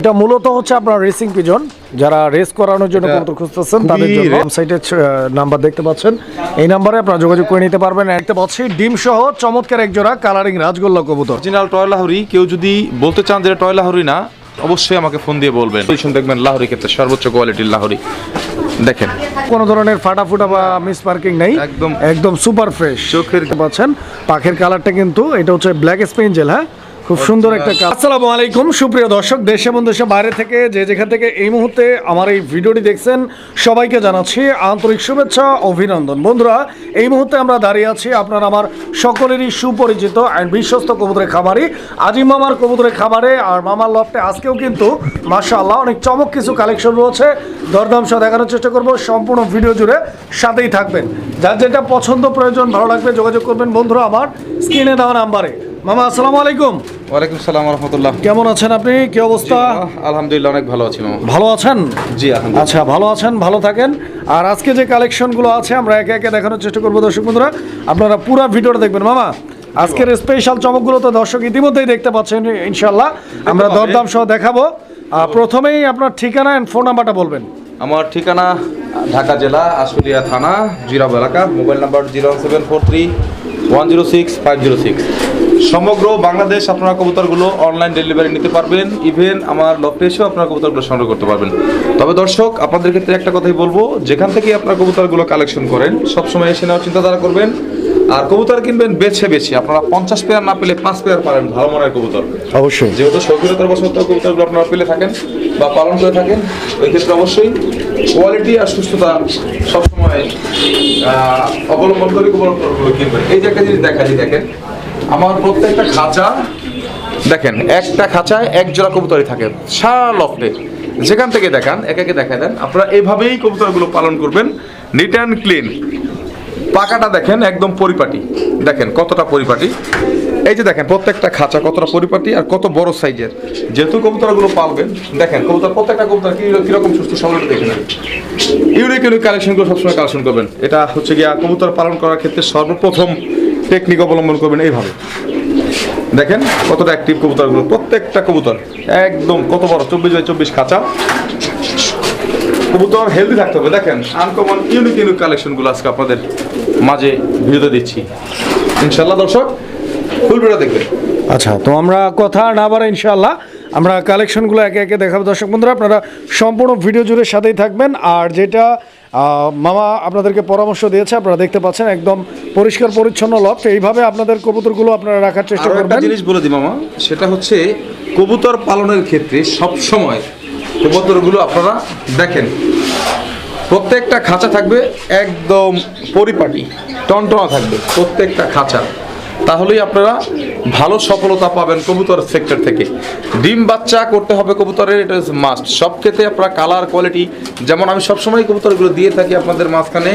এটা মূলত হচ্ছে আপনার রেসিং পিজন যারা রেস করানোর জন্য কবুতর খুঁজতেছেন তাদের জন্য ওয়েবসাইটের নাম্বার দেখতে পাচ্ছেন। এই নাম্বারে আপনারা যোগাযোগ করে নিতে পারবেন। দেখতে পাচ্ছি ডিম সহ চমৎকার এক জোড়া কালারিং রাজগোল্লা কবুতর। অরিজিনাল টয় লাহরি কেউ যদি বলতে চান যে টয় লাহরি না অবশ্যই আমাকে ফোন দিয়ে বলবেন। পজিশন দেখবেন লাহরি ক্ষেত্রে সর্বোচ্চ কোয়ালিটির লাহরি দেখেন। কোনো ধরনের ফাটাফুটা বা মিস পার্কিং নেই। একদম- একদম সুপার ফ্রেশ চোখের- দেখতে পাচ্ছেন পাখের কালারটা কিন্তু এটা হচ্ছে ব্ল্যাক স্পেঞ্জেল হ্যাঁ? খুব সুন্দর একটা কালার আসসালামু আলাইকুম সুপ্রিয় দর্শক দেশে এবং দেশের বাইরে থেকে যে যেখান থেকে এই মুহূর্তে আমার এই ভিডিওটি দেখছেন সবাইকে জানাচ্ছি আন্তরিক শুভেচ্ছা অভিনন্দন। বন্ধুরা এই মুহূর্তে আমরা দাঁড়িয়ে আছি আপনার আমার সকলেরই সুপরিচিত অ্যান্ড বিশ্বস্ত কবুতরের খামারি আজিম মামার কবুতরের খামারে। আর মামার লফটে আজকেও কিন্তু মাশাআল্লাহ অনেক চমক কিছু কালেকশন রয়েছে। দরদাম সহ দেখানোর চেষ্টা করব সম্পূর্ণ ভিডিও জুড়ে সাথেই থাকবেন। যার যেটা পছন্দ প্রয়োজন ভালো লাগবে যোগাযোগ করবেন বন্ধুরা আমার স্ক্রিনে দেওয়া নাম্বারে। মামা আসসালামু আলাইকুম। ওয়ালাইকুম সালাম রহমতুল্লাহ কেমন আছেন আপনি? কি অবস্থা? আলহামদুলিল্লাহ অনেক ভালো আছি মামা। ভালো আছেন? জি আচ্ছা ভালো আছেন ভালো থাকেন। আর আজকে যে কালেকশনগুলো আছে আমরা একে একে দেখানোর চেষ্টা করব। দর্শক বন্ধুরা আপনারা পুরো ভিডিওটা দেখবেন মামা। আজকের স্পেশাল চমকগুলো তো দর্শক ইতিমধ্যেই দেখতে পাচ্ছেন ইনশাল্লাহ আমরা। দরদাম সহ দেখাবো। আর প্রথমেই আপনার ঠিকানা অ্যান্ড ফোন নাম্বারটা বলবেন। আমার ঠিকানা ঢাকা জেলা আশুলিয়া থানা জিরাব এলাকা mobile number zero seven four three one zero six five zero six. সমগ্র বাংলাদেশ আপনারা কবুতরগুলো অনলাইন ডেলিভারি নিতে পারবেন। ইভেন আমার লফটে এসেও আপনারা কবুতরগুলো সংগ্রহ করতে পারবেন। তবে দর্শক আপনাদের ক্ষেত্রে একটা কথাই বলব যেখান থেকে আপনারা কবুতরগুলো কালেকশন করেন সবসময় এসে নেওয়ার চিন্তাধারা করবেন। আর কবুতর কিনবেন বেছে বেছে। আপনারা পঞ্চাশ পেয়ার না পেলে পাঁচ পেয়ার পারেন ভালো মনের কবুতর। অবশ্যই। যেহেতু শৌখিনতার বসত কবুতরগুলো আপনারা পেলে থাকেন বা পালন করে থাকেন ওই ক্ষেত্রে অবশ্যই কোয়ালিটি আর সুস্থতা সবসময় অবলম্বন করে কবুতরগুলো কিনবেন। এই যে একটা জিনিস দেখা যায় দেখেন আমার প্রত্যেকটা খাঁচা, দেখেন, একটা খাঁচায় এক জোড়া কবুতরই থাকে। সারা লফটে যেখান থেকে দেখান, এক একে দেখা দেন। আপনারা এইভাবেই কবুতরগুলো পালন করবেন। নিট অ্যান্ড ক্লিন পাকাটা দেখেন, একদম পরিপাটি। দেখেন, কতটা পরিপাটি। এই যে দেখেন, প্রত্যেকটা খাঁচা কতটা পরিপাটি আর কত বড় সাইজের। যেহেতু কবুতরগুলো পালবেন, দেখেন, কবুতর প্রত্যেকটা কবুতর কি কীরকম সুস্থ সবল দেখে নেন। ইউনিক ইউনিক কালেকশনগুলো সবসময় কালেকশন করবেন। এটা হচ্ছে গিয়া কবুতর পালন করার ক্ষেত্রে সর্বপ্রথম টেকনিক অবলম্বন করবেন এইভাবে। দেখেন কতটা অ্যাক্টিভ কবুতরগুলো, প্রত্যেকটা কবুতর একদম কত বড়? চব্বিশ বাই চব্বিশ খাঁচা। কবুতর হেলদি থাকতে হবে। দেখেন আনকমন ইউনিক ইউনিক কালেকশনগুলো আজকে আপনাদের মাঝে ভিডিওতে দিচ্ছি। ইনশাল্লাহ দর্শক ফুল দেখবেন। আচ্ছা তো আমরা কথা না বাড়া ইনশাল্লাহ আমরা কালেকশনগুলো একে একে দেখাবো। দর্শক বন্ধুরা, আপনারা সম্পূর্ণ ভিডিও জুড়ে সাথেই থাকবেন। আর যেটা মামা আপনাদেরকে পরামর্শ দিয়েছে আপনারা দেখতে পাচ্ছেন একদম পরিষ্কার পরিচ্ছন্ন লফট এইভাবে আপনাদের কবুতরগুলো আপনারা রাখার চেষ্টা করবেন। জিনিস বলে দিই মামা সেটা হচ্ছে কবুতর পালনের ক্ষেত্রে সব সময় কবুতরগুলো আপনারা দেখেন। প্রত্যেকটা খাঁচা থাকবে একদম পরিপাটি টনটনা থাকবে প্রত্যেকটা খাঁচা। তাহলেই আপনারা ভালো সফলতা পাবেন কবুতর সেক্টর থেকে। ডিম বাচ্চা করতে হবে কবুতরের, এটা মাস্ট সব ক্ষেত্রে আপনারা কালার কোয়ালিটি যেমন আমি সবসময় কবুতরগুলো দিয়ে থাকি আপনাদের মাঝখানে,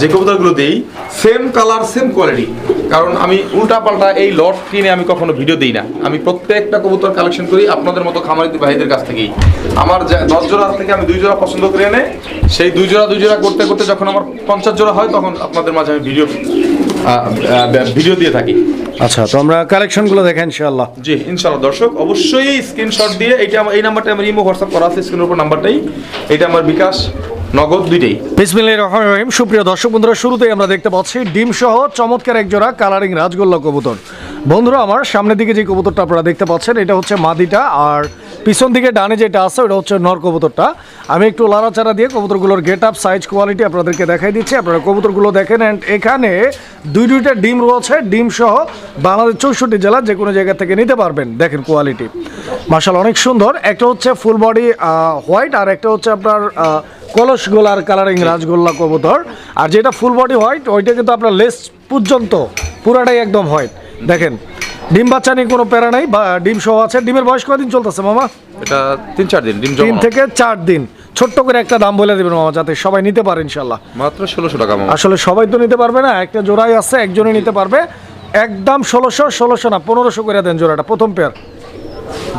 যে কবুতরগুলো দিই সেম কালার সেম কোয়ালিটি কারণ আমি উল্টা পাল্টা এই লট কিনে আমি কখনো ভিডিও দিই না। আমি প্রত্যেকটা কবুতর কালেকশন করি আপনাদের মতো খামারি ভাইদের কাছ থেকেই। আমার দশ জোড়া থেকে আমি দুই জোড়া পছন্দ করে এনে সেই দুই জোড়া দুই জোড়া করতে করতে যখন আমার পঞ্চাশ জোড়া হয় তখন আপনাদের মাঝে আমি ভিডিও ভিডিও দিয়ে থাকি। আচ্ছা তো আমরা কালেকশনগুলো দেখেন ইনশাআল্লাহ। জি ইনশাআল্লাহ। দর্শক অবশ্যই স্ক্রিনশট দিয়ে এইটা আমার এই নাম্বারটা আমার ইমো হোয়াটসঅ্যাপ করা আছে স্ক্রিনের উপর নাম্বারটাই এটা আমার বিকাশ। নগদ দুইটাই। বিসমিল্লাহির রহমানির রহিম। সুপ্রিয় দর্শক বন্ধুরা, শুরুতেই আমরা দেখতে পাচ্ছি ডিম সহ চমৎকার এক জোড়া কালারিং রাজগোল্লা কবুতর। বন্ধুরা, আমার সামনের দিকে যে কবুতরটা আপনারা দেখতে পাচ্ছেন, এটা হচ্ছে মাদিটা আর পিছন দিকে ডানে যেটা আছে, ওটা হচ্ছে নর কবুতরটা। আমি একটু লাড়াচাড়া দিয়ে কবুতরগুলোর গেট আপ সাইজ, কোয়ালিটি আপনাদেরকে দেখাই দিচ্ছি। আপনারা কবুতরগুলো দেখেন অ্যান্ড এখানে দুই দুইটা ডিম রয়েছে। ডিম সহ বাংলাদেশ চৌষট্টি জেলার যে কোনো জায়গা থেকে নিতে পারবেন। দেখেন কোয়ালিটি। মার্শাল অনেক সুন্দর। একটা হচ্ছে ফুল বডি হোয়াইট আর একটা হচ্ছে আপনার কলস গোলার কালারিং রাজগোল্লা কবুতর। আর যেটা ফুল বডি হোয়াইট ওইটা কিন্তু আপনার লেস পর্যন্ত পুরাটাই একদম হোয়াইট দেখেন ডিম বাচ্চা নিয়ে কোনো প্যারা নাই বা ডিম সহ আছে। ডিমের বয়স কদিন চলতেছে মামা? এটা তিন চার দিন ডিম তিন থেকে চার দিন। ছোট্ট করে একটা দাম বলে দেবেন মামা যাতে সবাই নিতে পারে ইনশাল্লাহ মাত্র ষোলোশো টাকা মামা। আসলে সবাই তো নিতে পারবে না একটা জোড়াই আছে একজনে নিতে পারবে। একদম ষোলোশো ষোলোশো না পনেরোশো করে দেন জোড়াটা প্রথম পেয়ার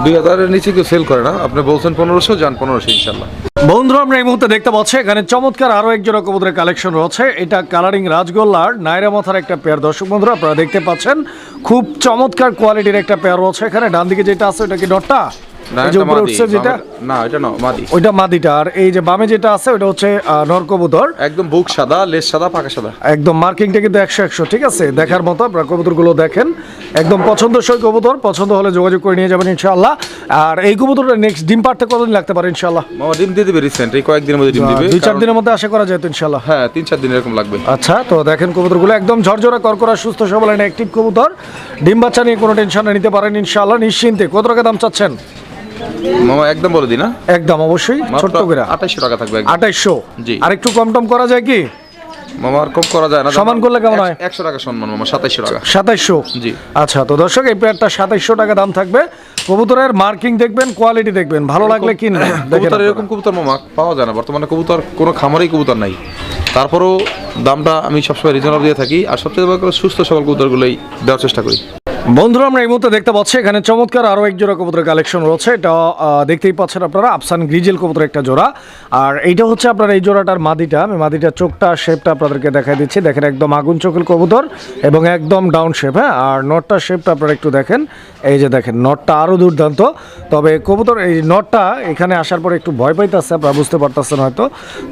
দুই হাজারের নিচে কেউ সেল করে না। আপনি বলছেন পনেরোশো যান পনেরোশো ইনশাল্লাহ বন্ধুরা, আমরা এই মুহূর্তে দেখতে পাচ্ছি, এখানে চমৎকার আরও একজন কবুতরের কালেকশন রয়েছে। এটা কালারিং রাজগোল্লার নাইরা মাথার একটা পেয়ার দর্শক বন্ধুরা, আপনারা দেখতে পাচ্ছেন, খুব চমৎকার কোয়ালিটির একটা পেয়ার রয়েছে এখানে। ডান দিকে যেটা আছে, ওটা কি ডটটা যে উপরে উঠছে যেটা? না এটা না মাদি। ওইটা মাদিটা আর এই যে বামে যেটা আছে ওটা হচ্ছে আহ, একদম বুক সাদা লেজ সাদা পাকা সাদা। একদম মার্কিংটা কিন্তু একশো একশো ঠিক আছে? দেখার মতো আপনার কবুতরগুলো দেখেন। একদম পছন্দসই কবুতর পছন্দ হলে যোগাযোগ করে নিয়ে যাবেন ইনশাআল্লাহ। আর এই কবুতরটা নেক্সট ডিম কতদিন লাগতে পারে ইনশাআল্লাহ? মামা ডিম দিয়ে দিবে রিসেন্ট এই কয়েকদিনের মধ্যে ডিম দিবে দুই চার দিনের মধ্যে আশা করা যায় তো ইনশাআল্লাহ। হ্যাঁ তিন চার দিন এরকম লাগবে। আচ্ছা তো দেখেন কবুতরগুলো একদম ঝরঝরা করকরা সুস্থ সবল অ্যাক্টিভ কবুতর। ডিম বাচ্চা নিয়ে কোনো টেনশন নিতে পারেন ইনশাআল্লাহ নিশ্চিন্তে। কত টাকা দাম চাচ্ছেন? মামা একদম বলে দিই না? একদম অবশ্যই। ছোট্ট করে। আঠাইশশো টাকা থাকবে আঠাইশশো? জি। আর একটু কম টম করা যায় কি? মামা আর কম করা যায় না। সমান করলে কেমন হয়? একশো টাকা সম্মান মামা সাতাইশশো টাকা। সাতাইশশো? জি। আচ্ছা তো দর্শক এই পেয়ারটা সাতাইশশো টাকা দাম থাকবে। কবুতরের মার্কিং দেখবেন কোয়ালিটি দেখবেন। ভালো লাগলে কিনবেন। দেখেন কবুতর এরকম কবুতর মামা পাওয়া যায় না। বর্তমানে কবুতর কোনো খামারেই কবুতর নাই। তারপরেও দামটা আমি সবসময় রিজনেবল দিয়ে থাকি। আর সবচেয়ে বড় সুস্থ সবল কবুতরগুলোই দেওয়ার চেষ্টা করি। বন্ধুরা, আমরা এই মুহূর্তে দেখতে পাচ্ছি, এখানে চমৎকার আরও এক জোড়া কবুতরের কালেকশন রয়েছে। এটা দেখতেই পাচ্ছেন আপনারা, আফসান গ্রিজেল কবুতর একটা জোড়া। আর এইটা হচ্ছে আপনার এই জোড়াটার মাদিটা। আমি মাদিটার চোখটা শেপটা আপনাদেরকে দেখাই দিচ্ছি। দেখেন, একদম আগুন চোখের কবুতর এবং একদম ডাউন শেপ হ্যাঁ? আর নটটার শেপটা আপনারা একটু দেখেন। এই যে দেখেন নটটা আরও দুর্দান্ত। তবে কবুতর, এই নটটা এখানে আসার পরে একটু ভয় পাইতেছে, আপনারা বুঝতে পারতেছেন হয়তো।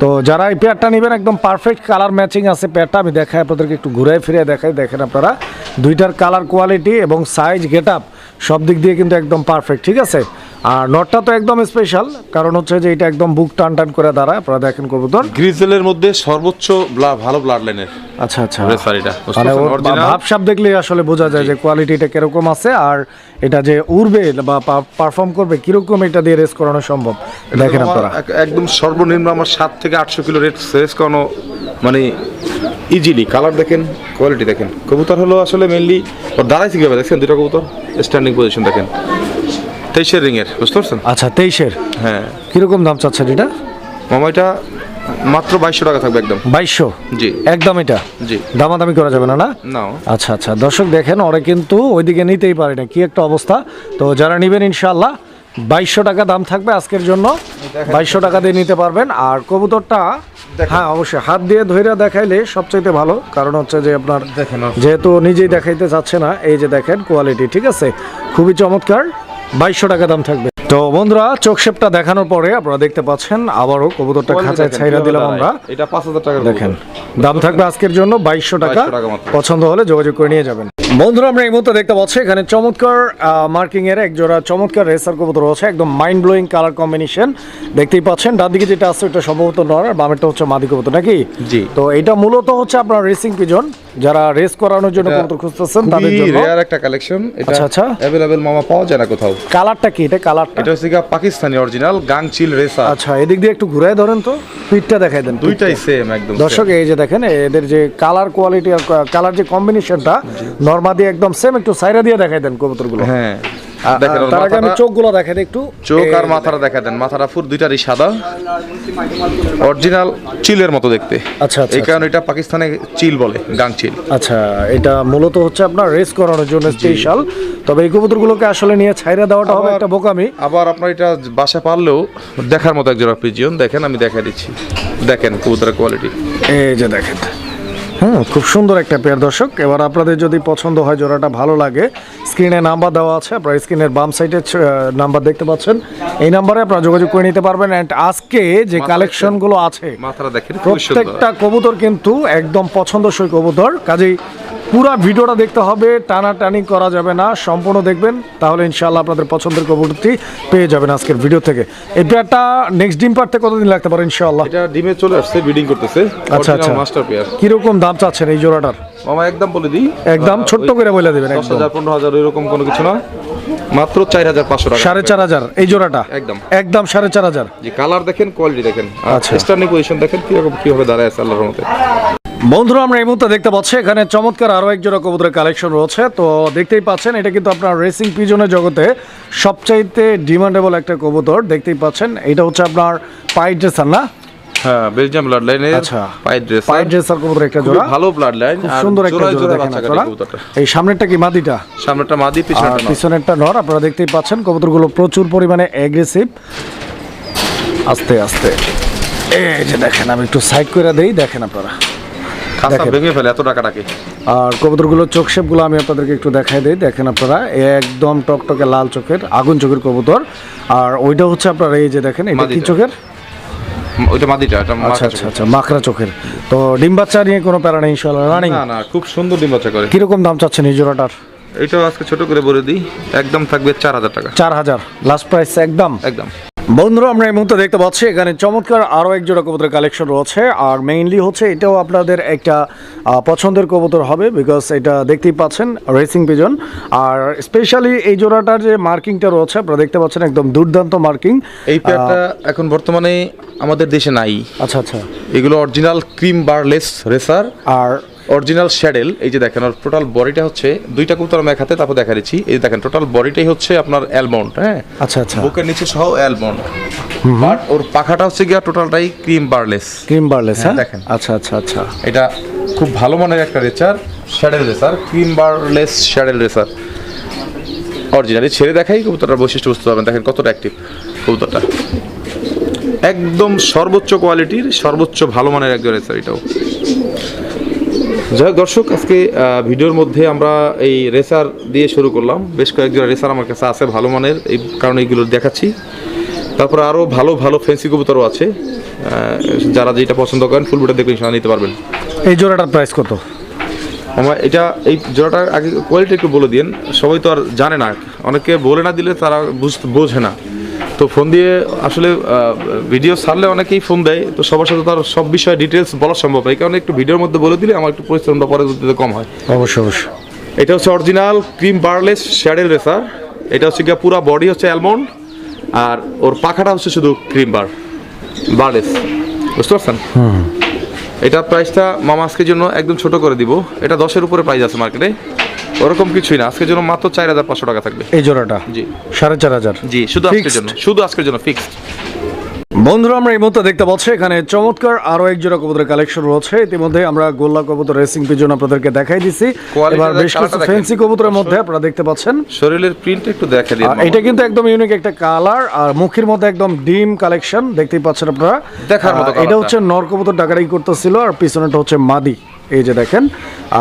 তো যারা এই পেয়ারটা নেবেন, একদম পারফেক্ট কালার ম্যাচিং আছে পেয়ারটা আমি দেখাই, আপনাদেরকে একটু ঘুরে ফিরে দেখাই, দেখেন আপনারা। দুইটার কালার কোয়ালিটি এবং সাইজ গেট আপ সব দিক দিয়ে কিন্তু একদম পারফেক্ট ঠিক আছে? আর নটটা তো একদম স্পেশাল কারণ হচ্ছে যে এটা একদম বুক টান টান করে দাঁড়ায় আপনারা দেখেন করব কবুতর। গ্রিজেলের মধ্যে সর্বোচ্চ ভালো ব্লাড লাইনের আচ্ছা আচ্ছা। মানে ভাবসাব দেখলে আসলে বোঝা যায় যে কোয়ালিটিটা কীরকম আছে আর এটা যে উড়বে বা পারফর্ম করবে কীরকম এটা দিয়ে রেস করানো সম্ভব? দেখেন আপনারা। একদম সর্বনিম্ন আমার সাত থেকে আটশো কিলো রেট সেরেস করানো মানে ইজিলি কালার দেখেন কোয়ালিটি দেখেন। কবুতর হলো আসলে মেনলি ওর দাঁড়াইছে কীভাবে দেখছেন? দুটো কবুতর স্ট্যান্ডিং পজিশন দেখেন। তেইশের রিংয়ের বুঝতে পারছেন? আচ্ছা তেইশের? হ্যাঁ। কীরকম দাম চাচ্ছেন এটা? মামা এটা মাত্র বাইশশো টাকা থাকবে একদম। বাইশশো? জি। একদম এটা? জি। দামাদামি করা যাবে না না? নাও আচ্ছা আচ্ছা। দর্শক দেখেন ওরা কিন্তু ওইদিকে নিতেই পারে না। কি একটা অবস্থা। তো যারা নেবেন ইনশাল্লাহ বাইশশো টাকা দাম থাকবে আজকের জন্য। বাইশশো টাকা দিয়ে নিতে পারবেন। আর কবুতরটা হ্যাঁ অবশ্যই। হাত দিয়ে ধৈর্য দেখাইলে সবচাইতে ভালো। কারণ হচ্ছে যে আপনার দেখেন যেহেতু নিজেই দেখাইতে চাচ্ছে না এই যে দেখেন কোয়ালিটি ঠিক আছে? খুবই চমৎকার। বাইশশো টাকা দাম থাকবে। তো বন্ধুরা চোখ শেপটা দেখানোর পরে আপনারা দেখতে পাচ্ছেন আবারও কবুতরটা খাঁচায় ছাইরা দিলাম আমরা। এটা পাঁচ হাজার টাকা দেখেন দাম থাকবে আজকের জন্য বাইশশো টাকা। 2200 টাকা মাত্র। পছন্দ হলে যোগাযোগ করে নিয়ে যাবেন। বন্ধুরা আমরা এই মুহূর্তে দেখতে পাচ্ছি এখানে চমৎকার মার্কিং এর এক জোড়া চমৎকার রেসার কবুতর রয়েছে একদম মাইন্ড ব্লোয়িং কালার কম্বিনেশন দেখতেই পাচ্ছেন ডান দিকে যেটা আছে ওটা সম্ভবত নর আর বামেরটা হচ্ছে মাদি কবুতর নাকি? জি। তো এটা মূলত হচ্ছে আপনার রেসিং পিজন যারা রেস করানোর জন্য কবুতর খুঁজতেছেন তাদের জন্য। রেয়ার একটা কালেকশন এটা আচ্ছা, আচ্ছা। অ্যাভেলেবেল মামা পাওয়া যায় না কোথাও। কালারটা কি? এটা কালারটা? এটা হচ্ছে পাকিস্তানি অরিজিনাল গাংচিল রেসা। আচ্ছা এদিক দিয়ে একটু ঘুরায় ধরেন তো। পিঠটা দেখাই দেন দুইটাই সেম একদম দর্শক এই যে দেখেন এদের যে কালার কোয়ালিটি আর কালার যে কম্বিনেশনটা নর্মা দিয়ে একদম সেম একটু সাইরা দিয়ে দেখাই দেন কবুতরগুলো। হ্যাঁ। তার আগে আমি চোখগুলো দিই একটু। চোখ আর মাথাটা দেখা দেন। মাথাটা ফুর দুইটারই সাদা। অরিজিনাল চিলের মতো দেখতে। আচ্ছা, আচ্ছা, এই কারণে এটা পাকিস্তানে চিল বলে গাং চিল। আচ্ছা এটা মূলত হচ্ছে আপনার রেস করানোর জন্য স্পেশাল তবে এই কবুতরগুলোকে আসলে নিয়ে ছাইরা দেওয়াটা হবে একটা বোকামি। আবার আপনার এটা বাসা পারলেও দেখার মতো একজোড়া পিজিয়ন দেখেন আমি দেখা দিচ্ছি। দেখেন কবুতরের কোয়ালিটি এই যে দেখেন। হুম খুব সুন্দর একটা পেয়ার দর্শক। এবার আপনাদের যদি পছন্দ হয় জোড়াটা ভালো লাগে স্ক্রিনে নাম্বার দেওয়া আছে আপনার স্ক্রিনের বাম সাইডের নাম্বার দেখতে পাচ্ছেন। এই নাম্বারে আপনারা যোগাযোগ করে নিতে পারবেন। অ্যান্ড আজকে যে কালেকশনগুলো আছে প্রত্যেকটা কবুতর কিন্তু একদম পছন্দসই কবুতর। কাজেই পুরা ভিডিওটা দেখতে হবে টানা টানি করা যাবে না সম্পূর্ণ দেখবেন তাহলে ইনশাল্লাহ আপনাদের পছন্দের কবরটি পেয়ে যাবেন আজকের ভিডিও থেকে। এটা পেয়ারটা নেক্সট ডিম পারতে কতদিন লাগতে পারে ইনশাআল্লাহ? এটা ডিমে চলে আসছে ব্রিডিং করতেছে। আচ্ছা, আচ্ছা। Master pair. কীরকম দাম চাচ্ছেন এই জোড়াটার? মামা একদম বলে দিই। একদম ছোট্ট করে বলে দিবেন দশ একদম। হাজার পনেরো হাজার এরকম কোনো কিছু না। মাত্র চার হাজার পাঁচশো টাকা। সাড়ে চার হাজার এই জোড়াটা? একদম। একদম সাড়ে চার হাজার। যে কালার দেখেন কোয়ালিটি দেখেন। আচ্ছা। স্ট্যান্ডিং পজিশন দেখেন কীরকম কীভাবে দাঁড়ায় আছে আল্লাহর মতে বন্ধুরা আমরা এই মুহূর্তে দেখতে পাচ্ছি এখানে চমৎকার আরও এক জোড়া কবুতরের কালেকশন রয়েছে। তো দেখতেই পাচ্ছেন এটা কিন্তু আপনার রেসিং পিজনের জগতে সবচাইতে ডিমান্ডেবল একটা কবুতর। দেখতেই পাচ্ছেন এটা হচ্ছে আপনার পাই ড্রেসার না? হ্যাঁ বেলজিয়াম ব্লাড লাইনের আচ্ছা। পায়ের ড্রেস পাই ড্রেসার কবুতর একটা জোড়া। ভালো ব্লাড লাইন সুন্দর একটা জোড়া দেখেন আপনারা। এই সামনেরটা কি মাদিটা? সামনেটা মাদি আর নর। পিছনেরটা নর আপনারা দেখতেই পাচ্ছেন কবুতরগুলো প্রচুর পরিমাণে অ্যাগ্রেসিভ আস্তে আস্তে। এই যে দেখেন আমি একটু সাইড করে দেই দেখেন আপনারা। ভেঙে ফেলে এত টাকাটাকে আর কবুতরগুলোর চোখ শেপগুলো আমি আপনাদেরকে একটু দেখাই দিই দেখেন আপনারা। একদম টকটকে লাল চোখের আগুন চোখের কবুতর। আর ওইটা হচ্ছে আপনারা এই যে দেখেন এটা কি চোখের? ওইটা মাদিটা এটা আচ্ছা আচ্ছা আচ্ছা মাকড়া চোখের। তো ডিম বাচ্চা নিয়ে কোনো প্যারা নেই ইনশাল্লাহ রানিং না না খুব সুন্দর ডিম বাচ্চা করে। কীরকম দাম চাচ্ছেন এই জোড়াটার? এটাও আজকে ছোট করে বলে দিই একদম থাকবে চার হাজার টাকা। চার হাজার লাস্ট প্রাইস একদম? একদম। বন্ধুরা আমরা এই মুহূর্তে দেখতে পাচ্ছি এখানে চমৎকার আরও এক জোড়া কবুতরের কালেকশন রয়েছে। আর মেইনলি হচ্ছে এটাও আপনাদের একটা পছন্দের কবুতর হবে বিকজ এটা দেখতেই পাচ্ছেন রেসিং পিজন আর স্পেশালি এই জোড়াটার যে মার্কিংটা রয়েছে আপনারা দেখতে পাচ্ছেন একদম দুর্দান্ত মার্কিং এই পেয়ারটা এখন বর্তমানে আমাদের দেশে নাই। আচ্ছা আচ্ছা। এগুলো অরিজিনাল ক্রিম বারলেস রেসার আর অরিজিনাল শ্যাডেল এই যে দেখেন ওর টোটাল বডিটা হচ্ছে দুইটা কবুতর আমি এক হাতে তারপর দেখা দিচ্ছি। এই যে দেখেন টোটাল বডিটাই হচ্ছে আপনার অ্যালমন্ড হ্যাঁ? আচ্ছা আচ্ছা। বুকের নিচে সহ অ্যালমন্ড বাট ওর পাখাটা হচ্ছে গিয়া টোটালটাই ক্রিম বারলেস ক্রিম বার্লেস হ্যাঁ দেখেন। আচ্ছা আচ্ছা আচ্ছা। এটা খুব ভালো মানের একটা racer শ্যাডেল racer cream barless শ্যাডেল racer. Originally ছেড়ে দেখাই কবুতরটার বৈশিষ্ট্য বুঝতে পারবেন। দেখেন কতটা অ্যাক্টিভ কবুতরটা। একদম সর্বোচ্চ কোয়ালিটির সর্বোচ্চ ভালো মানের একজন রেসার এটাও। যাই হোক দর্শক আজকে ভিডিওর মধ্যে আমরা এই রেসার দিয়ে শুরু করলাম। বেশ কয়েকজন রেসার আমার কাছে আছে ভালো মানের এই কারণে এইগুলো দেখাচ্ছি। তারপরে আরও ভালো ভালো ফেন্সি কবুতরও আছে। যারা যেটা পছন্দ করেন ফুল বুটে দেখে ইনশাল্লাহ নিতে পারবেন। এই জোড়াটার প্রাইস কত? আমার এটা এই জোড়াটার আগে কোয়ালিটি একটু বলে দিন সবাই তো আর জানে না। অনেকে বলে না দিলে তারা বুঝ বোঝে না। তো ফোন দিয়ে আসলে ভিডিও ছাড়লে অনেকেই ফোন দেয়। তো সবার সাথে তার সব বিষয়ে ডিটেলস বলা সম্ভব হয় কারণে একটু ভিডিওর মধ্যে বলে দিলে আমার একটু পরিশ্রমটা পরে দিতে কম হয়। অবশ্যই অবশ্যই। এটা হচ্ছে অরিজিনাল ক্রিম বারলেস শ্যাডেল রেসার এটা হচ্ছে গিয়ে পুরো বডি হচ্ছে অ্যালমন্ড আর ওর পাখাটা হচ্ছে শুধু ক্রিম বার বারলেস বুঝতে পারছেন? এটা প্রাইসটা মামা আজকের জন্য একদম ছোট করে দিব। এটা দশের উপরে প্রাইস আছে মার্কেটে ওরকম কিছুই না। আজকের জন্য মাত্র চার হাজার পাঁচশো টাকা থাকবে। এই জোড়াটা? জি। সাড়ে চার হাজার? জি শুধু আজকের জন্য শুধু আজকের জন্য ফিক্সড বন্ধুরা আমরা এই মুহূর্তে দেখতে পাচ্ছি এখানে চমৎকার আরও এক জোড়া কবুতরের কালেকশন রয়েছে। ইতিমধ্যে আমরা গোল্লা কবুতর রেসিং পিজন আপনাদেরকে দেখাই দিছি। এবার বেশ কিছু। ফ্যান্সি কবুতরের মধ্যে আপনারা দেখতে পাচ্ছেন। শরীরের প্রিন্ট একটু দেখা দিন এটা কিন্তু একদম ইউনিক একটা কালার আর মুখের মধ্যে একদম ডিম কালেকশন দেখতেই পাচ্ছেন আপনারা। দেখার মতো এটা হচ্ছে নর কবুতর ডাকাডাকি করতেছিল আর পিছনেটা হচ্ছে মাদি। এই যে দেখেন